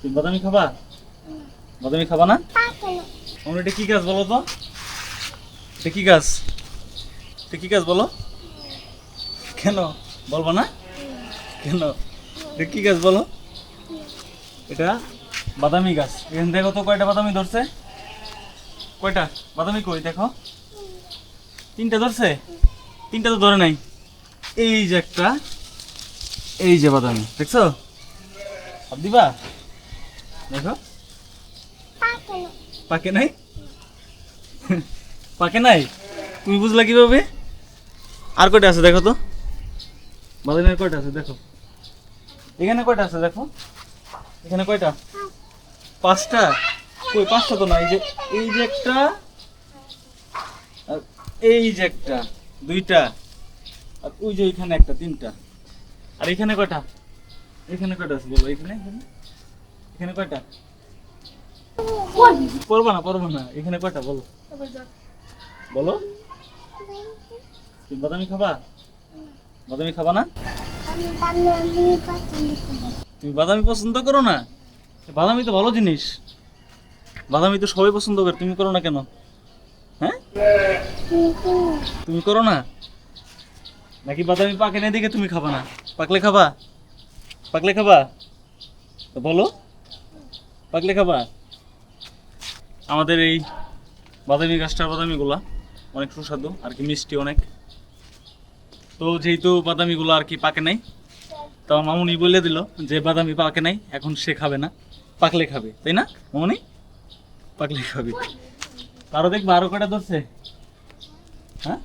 তুমি বাদামি খাবা? বাদামি খাবা না? আমার এটা কি গাছ বলো তো? এটা কি গাছ? এটা কি গাছ বলো? কেন? বলব না? কেন? এটা কি গাছ বলো? এটা বাদামি গাছ। এখান থেকে তো কয়টা বাদামি ধরছে? কয়টা? বাদামি কই? দেখো। তিনটা ধরছে? তিনটা তো ধরে নাই। এই যে একটা এই যে বাদামি। দেখছ? দিবা? দেখো। পাকে নাই। পাকে নাই? তুমি বুঝলা কীভাবে? আর কয়টা আছে দেখো তো? বাদামের কয়টা আছে দেখো। এখানে কয়টা আছে দেখো? এখানে কয়টা? পাঁচটা। কই পাঁচটা তো না এই যে এই যে একটা আর এই যে একটা দুইটা আর ওই যে এখানে একটা তিনটা। আর এখানে কয়টা? এখানে কয়টা আছে বলো এখানে এখানে? এখানে কয়টা? পড়বা। না পড়বা না। এখানে কয়টা বলো। বলো। তুমি বাদামি খাবা? বাদামি খাবা না? তুমি বাদামি পছন্দ করো না? বাদামি তো ভালো জিনিস। বাদামি তো সবাই পছন্দ করে তুমি করো না কেন? হ্যাঁ? তুমি করো না? নাকি বাদামি পাকে না দেখে তুমি খাবা না? পাকলে খাবা? পাকলে খাবা? তো বলো। পাকলে খাবা আমাদের এই বাদামি গাছটার বাদামিগুলা অনেক সুস্বাদু, আর কি মিষ্টি অনেক। তো যেহেতু বাদামিগুলো আর কি পাকে নাই, তো মামুনি বলে দিল যে বাদামি পাকে নাই, এখন সে খাবে না। পাকলে খাবে, তাই না, মামুনি? পাকলে খাবে। আরও দেখবা, আরও কটা ধরছে? হ্যাঁ?